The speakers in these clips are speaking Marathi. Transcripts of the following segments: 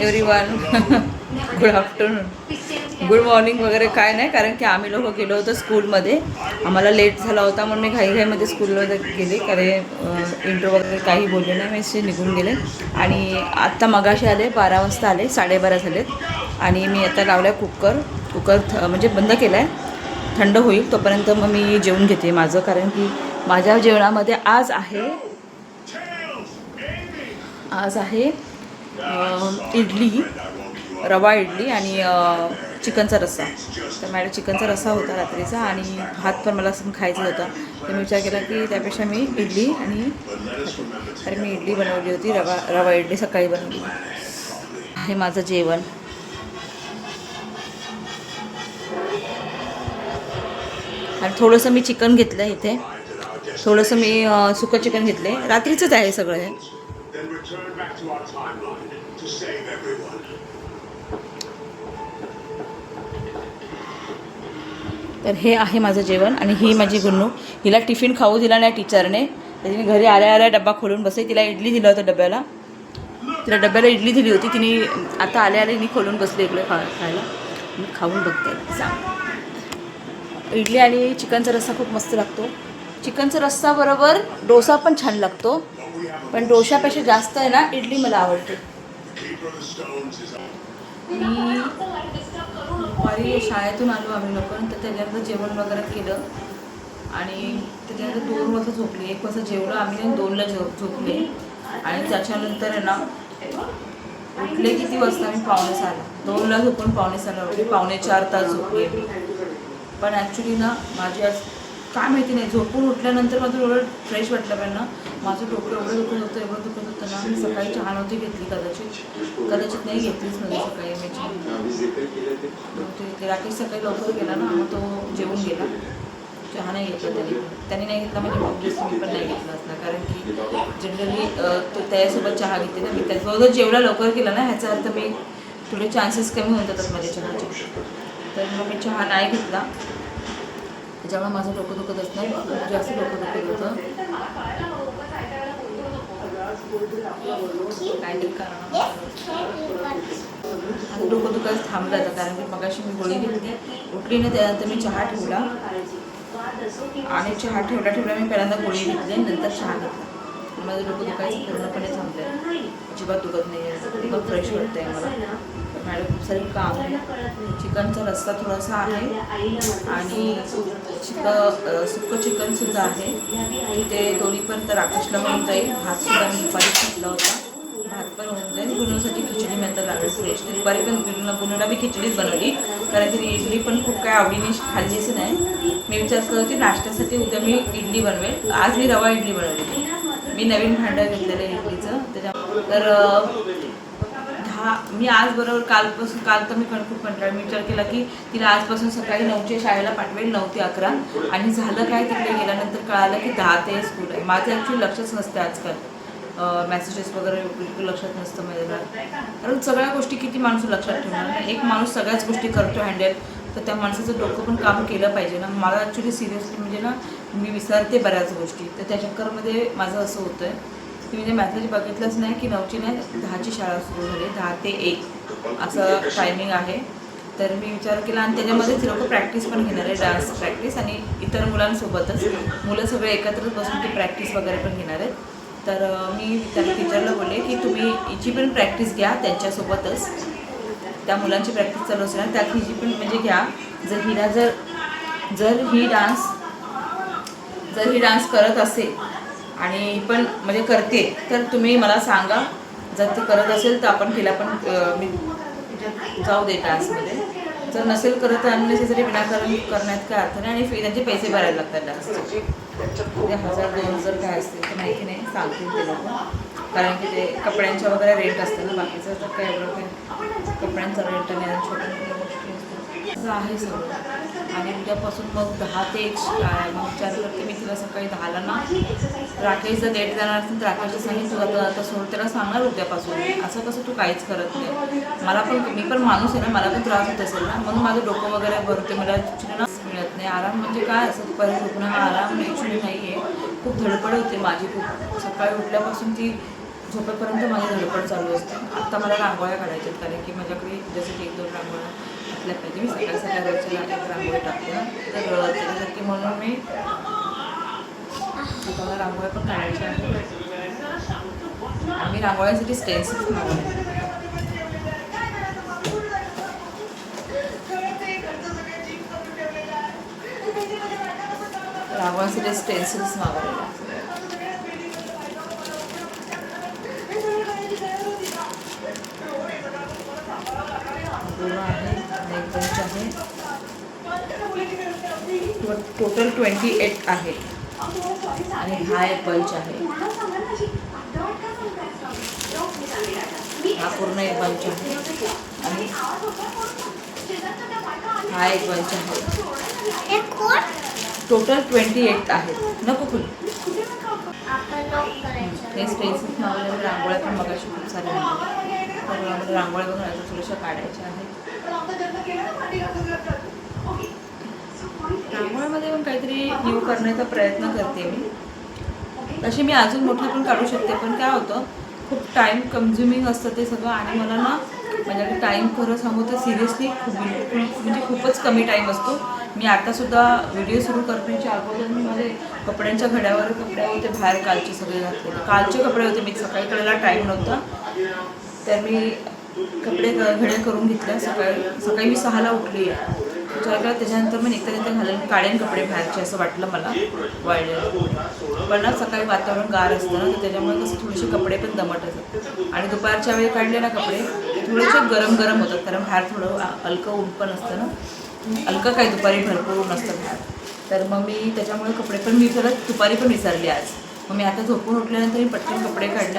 Everyone good afternoon good morning वगैरे काय नाही कारण की आम्ही लोक गेलो होतो स्कूलमध्ये. आम्हाला लेट झाला होता म्हणून मी घाईघाईमध्ये स्कूलमध्ये गेले कारण इंट्रो वगैरे काही बोलले नाही मी असे निघून गेले. आणि आत्ता मगाशी आले बारा वाजता आले साडेबारा झालेत. आणि मी आता लावला आहे कुकर कुकर थ म्हणजे बंद केला आहे थंड होईल तोपर्यंत मग मी जेवून घेते माझं कारण की माझ्या जेवणामध्ये आज आहे आज आहे इडली रवा इडली आणि चिकनचा रस्सा. तर मॅडम चिकनचा रस्सा होता रात्रीचा आणि भात पण मला असं खायचा होता. तर मी विचार केला की त्यापेक्षा मी इडली आणि अरे तर मी इडली बनवली होती रवा रवा इडली सकाळी बनवली. हे माझं जेवण. आणि थोडंसं मी चिकन घेतलं इथे. थोडंसं मी सुकं चिकन घेतले. रात्रीचंच आहे सगळं हे. Then return back to our timeline to save everyone. तर हे आहे माझं जेवण आणि ही माझी गुन्नू. हिला टिफिन खाऊ दिला नाही टीचरने. तर तिने घरी आल्या आल्या डब्बा खोलून बसले. तिला इडली दिलं होतं डब्याला. तिला डब्याला इडली दिली होती. तिने आता आल्या आल्या मी खोलून बसले इकडे खा खायला. मी खाऊन बघते. सांग इडली आणि चिकनचा रस्सा खूप मस्त लागतो. चिकनचा रस्सा बरोबर डोसा पण छान लागतो. पण डोशापेक्षा जास्त आहे ना इडली मला आवडते. मी दुपारी शाळेतून आलो आम्ही लोक तर त्याच्यानंतर जेवण वगैरे केलं. आणि त्याच्यानंतर दोन वाजता झोपले. एक वाजता जेवलं आम्ही दोनला झो झोपले. आणि त्याच्यानंतर आहे ना उठले किती वाजता मी पावणे सहाला. दोनला झोपून पावणे सहाला उठले. पावणे चार तास झोपले. पण ॲक्च्युली ना माझी आज काय माहिती नाही झोपून उठल्यानंतर माझं एवढं फ्रेश वाटलं पण ना माझं डोकं एवढं दुखत होतं एवढं दुखत होतं ना. मी सकाळी चहा नव्हती घेतली कदाचित कदाचित नाही घेतलीच म्हणजे सकाळी मी राकेश सकाळी लवकर गेला ना मग तो जेवून गेला. चहा नाही घेतला त्याने. त्याने नाही घेतला म्हणजे ऑब्वियसली मी पण नाही घेतला असला. कारण की जनरली तो त्याच्यासोबत चहा घेते ना. मी त्याच्याबरोबर जेवढा लवकर केला ना ह्याचा अर्थ मी थोडे चान्सेस कमी होऊन जातात माझ्या चहाचे. तर मग मी चहा नाही घेतला. त्याच्यामुळे माझं डोकं दुखत नाही खूप जास्त डोकं दुखत होतं. काय कारण आता डोकं दुखायचं थांबलं आता कारण की मगाशी मी गोळी घेतली. उठली ना त्यानंतर मी चहा ठेवला. आणि चहा ठेवला ठेवला मी पहिल्यांदा गोळी घेतली नंतर चहा घेतला. माझं डोकं दुखायचं पूर्णपणे थांबलं अजिबात दुखत नाही आहे फ्रेश वाटतंय मला. मॅडम सॉरी काम चिकनचा रस्सा थोडासा आहे. आणि चिक सुकं चिकनसुद्धा आहे. ते दोन्ही पण तर राकेशला होऊन जाईल. भातसुद्धा मी दुपारी खाल्ला होता. भात पण होऊन जाईल. गुन्ह्यासाठी खिचडी मी आता लागेल फ्रेश दुपारी पण गुन्हा गुन्ह्याला मी खिचडीच बनवली. कारण तिने इडली पण खूप काय आवडीने खाल्लीच नाही. मी विचार करत होती नाश्त्यासाठी उद्या मी इडली बनवेल. आज मी रवा इडली बनवली मी नवीन भांडं घेतलेलं इडलीचं. त्याच्या तर दहा मी आज बरोबर कालपासून काल तर मी पण खूप कंटाळ मी विचार केला की तिला आजपासून सकाळी नऊच्या शाळेला पाठवेल नऊ ते अकरा. आणि झालं काय तिकडे गेल्यानंतर कळालं की दहा ते स्कूल आहे. माझं ॲक्च्युली लक्षच नसते आजकाल. मॅसेजेस वगैरे बिलकुल लक्षात नसतं माझ्या कारण सगळ्या गोष्टी किती माणूस लक्षात ठेवणार एक माणूस सगळ्याच गोष्टी करतो हँडल तर त्या माणसाचं डोकं पण काम केलं पाहिजे ना. मला ॲक्च्युली सिरियसली म्हणजे ना मी विसरते बऱ्याच गोष्टी. तर त्या चक्करमध्ये माझं असं होतं आहे की म्हणजे मॅसेज बघितलंच नाही की नऊची नाही दहाची शाळा सुरू झाली दहा ते एक असं टायमिंग आहे. तर मी विचार केला आणि त्याच्यामध्येच लोक प्रॅक्टिस पण घेणार आहे डान्स प्रॅक्टिस आणि इतर मुलांसोबतच. मुलं सगळे एकत्रच बसून ती प्रॅक्टिस वगैरे पण घेणार आहेत. तर मी त्याला टीचरला बोलले की तुम्ही हिची पण प्रॅक्टिस घ्या त्यांच्यासोबतच. त्या मुलांची प्रॅक्टिस चालू असेल ना त्यात हिची पण म्हणजे घ्या. जर हिला जर जर ही डान्स जर ही डान्स करत असेल आणि पण म्हणजे करते. तर तुम्ही मला सांगा जर ती करत असेल तर आपण तिला पण मी जाऊ दे डान्समध्ये जर नसेल करत तर अननेसेसरी विनाकारण करण्यात काय अर्थ नाही आणि फी त्यांचे पैसे भरायला लागतात डान्सचे म्हणजे हजार दोन हजार काय असतील तर माहिती नाही सांगतील ते लोक. कारण की ते कपड्यांच्या वगैरे रेट असतं ना बाकीचं तर काय एवढं काय? कपड्यांचा रेट आणि छोट्या छोट्या गोष्टी असतात. असं आहे सगळं. आणि उद्यापासून मग दहा ते एक शाळा मग विचार करते मी तिला सकाळी दहाला ना राकेश जर जाणार असेल तर राकेशला सांगेन तू आता आता सोड त्याला सांगणार उद्यापासून. असं कसं तू काहीच करत नाही. मला पण मी पण माणूस आहे ना मला पण त्रास होत असेल ना. म्हणून माझं डोकं वगैरे भरते मला ॲक्च्युली मिळत नाही. आराम म्हणजे काय असं? दुपारी झोपणं हा आराम ॲक्च्युली नाही आहे खूप धडपड होते माझी खूप. सकाळी उठल्यापासून ती झोपेपर्यंत माझी धडपड चालू असते. आत्ता मला रांगोळ्या काढायच्या आहेत कारण की माझ्याकडे जसं की एक दोन रांगोळ्या असल्या पाहिजे मी सकाळी सकाळी रोजच्या एक रांगोळी टाकतो ना. तर त्याच्यासाठी म्हणून मी आता रांगोळ्या पण काढायच्या आहेत आम्ही रांगोळ्यासाठी स्टेन्सिल्स मागवले रांगोळ्यासाठी स्टेन्सिल्स मागवलेले पूर्ण आहे बंच आहे टोटल ट्वेंटी एट आहे आणि हा एक बंच आहे हा पूर्ण एक बंच आहे आणि हा एक बंच आहे टोटल ट्वेंटी एट आहेत नको फुल हे स्पेसिस मागवले रांगोळ्या पण मगाशी खूप. तर मला रांगोळ्या बघून आता थोड्याशा काढायच्या आहेत रांगोळ्यामध्ये पण काहीतरी न्यू करण्याचा प्रयत्न करते मी. तशी मी अजून मोठं पण काढू शकते पण काय होतं खूप टाईम कन्झ्युमिंग असतं ते सगळं आणि मला ना माझ्याकडे टाईम खरं सांगू तर सिरियसली खूप म्हणजे खूपच कमी टाईम असतो. मी आतासुद्धा व्हिडिओ सुरू करण्याच्या अगोदर मी माझे कपड्यांच्या घड्यावर कपडे होते बाहेर कालचे सगळे घातलेले. कालचे कपडे होते मी सकाळी करायला टाईम नव्हता. तर मी कपडे घड्या करून घेतल्या. सकाळी सकाळी मी सहाला उठली. आहे त्याच्यावर त्याच्यानंतर मी निघता निघता घालून काढेन कपडे बाहेरचे असं वाटलं मला. वाळले पण ना सकाळी वातावरण गार असतं ना तर त्याच्यामुळे कसं थोडेसे कपडे पण दमट असतात. आणि दुपारच्या वेळी काढले ना कपडे थोडेसे गरम गरम होतात कारण बाहेर थोडं हलकं ऊन पण असतं ना. हलकं काय दुपारी भरपूर ऊन असतं बाहेर. तर मग मी त्याच्यामुळे कपडे पण मी परत दुपारी पण विसरले आज. मग मी आता झोपून उठल्यानंतर मी पटकन कपडे काढले.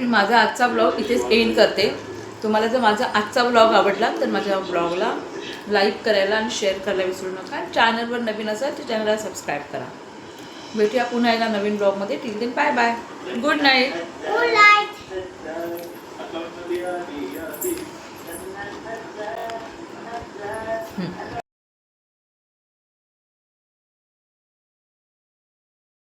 मी माझा आजचा ब्लॉग इथेच एंड करते. तुम्हाला जर माझा आजचा ब्लॉग आवडला तर माझ्या ब्लॉगला लाईक करायला आणि शेअर करायला विसरू नका. चॅनलवर नवीन असाल तर चॅनलला सबस्क्राईब करा. भेटूया पुन्हा एकदा नवीन ब्लॉगमध्ये till then bye bye good night